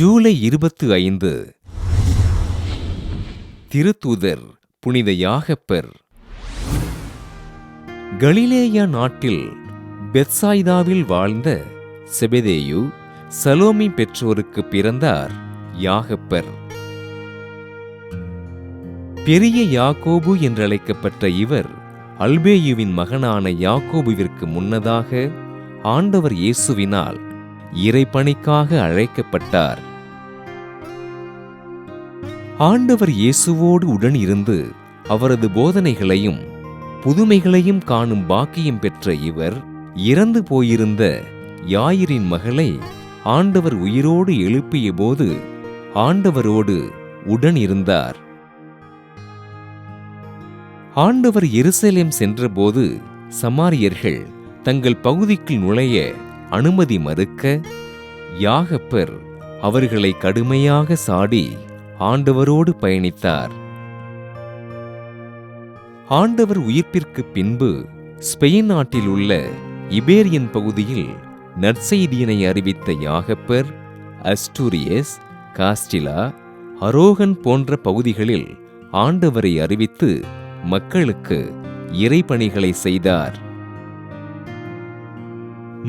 ஜூலை இருபத்து ஐந்து. திருத்தூதர் புனித யாகப்பர். கலிலேயா நாட்டில் பெத்சாய்தாவில் வாழ்ந்த செபெதேயு சலோமி பெற்றோருக்கு பிறந்தார் யாகப்பர். பெரிய யாக்கோபு என்றழைக்கப்பட்ட இவர் அல்பேயுவின் மகனான யாக்கோபுவிற்கு முன்னதாக ஆண்டவர் இயேசுவினால் இறைப்பணிக்காக அழைக்கப்பட்டார். ஆண்டவர் இயேசுவோடு உடன் இருந்து அவரது போதனைகளையும் புதுமைகளையும் காணும் பாக்கியம் பெற்ற இவர் இறந்து போயிருந்த யாயிரின் மகளை ஆண்டவர் உயிரோடு எழுப்பிய போது ஆண்டவரோடு உடன் இருந்தார் ஆண்டவர் எருசலேம் சென்றபோது சமாரியர்கள் தங்கள் பகுதிக்குள் நுழைய அனுமதி மறுக்க யாகப்பர் அவர்களை கடுமையாக சாடி ஆண்டவரோடு பயணித்தார். ஆண்டவர் உயிர்ப்பிற்கு பின்பு ஸ்பெயின் நாட்டில் உள்ள இபேரியன் பகுதியில் நற்செய்தியினை அறிவித்த யாகப்பர் அஸ்டூரியஸ் காஸ்டிலா அரோகன் போன்ற பகுதிகளில் ஆண்டவரை அறிவித்து மக்களுக்கு இறைப்பணிகளை செய்தார்.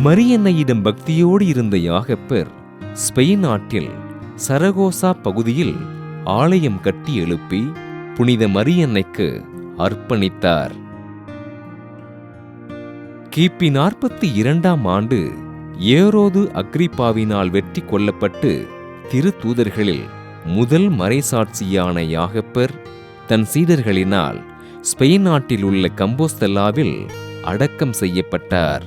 மரியன்னையிடம் பக்தியோடு இருந்த யாகப்பர் ஸ்பெயின் நாட்டில் சரகோசா பகுதியில் ஆலயம் கட்டி எழுப்பி புனித மரியன்னைக்கு அர்ப்பணித்தார். கிபி நாற்பத்தி இரண்டாம் ஆண்டு ஏரோது அக்ரிப்பாவினால் வெற்றி கொள்ளப்பட்டு திருத்தூதர்களில் முதல் மறைசாட்சியான யாகப்பர் தன் சீடர்களினால் ஸ்பெயின் நாட்டில் உள்ள கம்போஸ்தல்லாவில் அடக்கம் செய்யப்பட்டார்.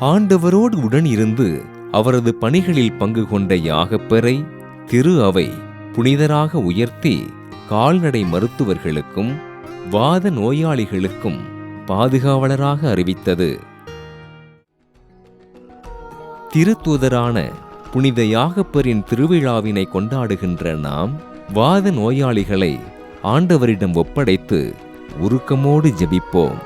ஆண்டவரோடு உடன் இருந்து அவரது பணிகளில் பங்கு கொண்ட யாகப்பரை திரு அவை புனிதராக உயர்த்தி கால்நடை மருத்துவர்களுக்கும் வாத நோயாளிகளுக்கும் பாதுகாவலராக அறிவித்தது. திருத்தூதரான புனித யாகப்பரின் திருவிழாவினை கொண்டாடுகின்ற நாம் வாத நோயாளிகளை ஆண்டவரிடம் ஒப்படைத்து உருக்கமோடு ஜெபிப்போம்.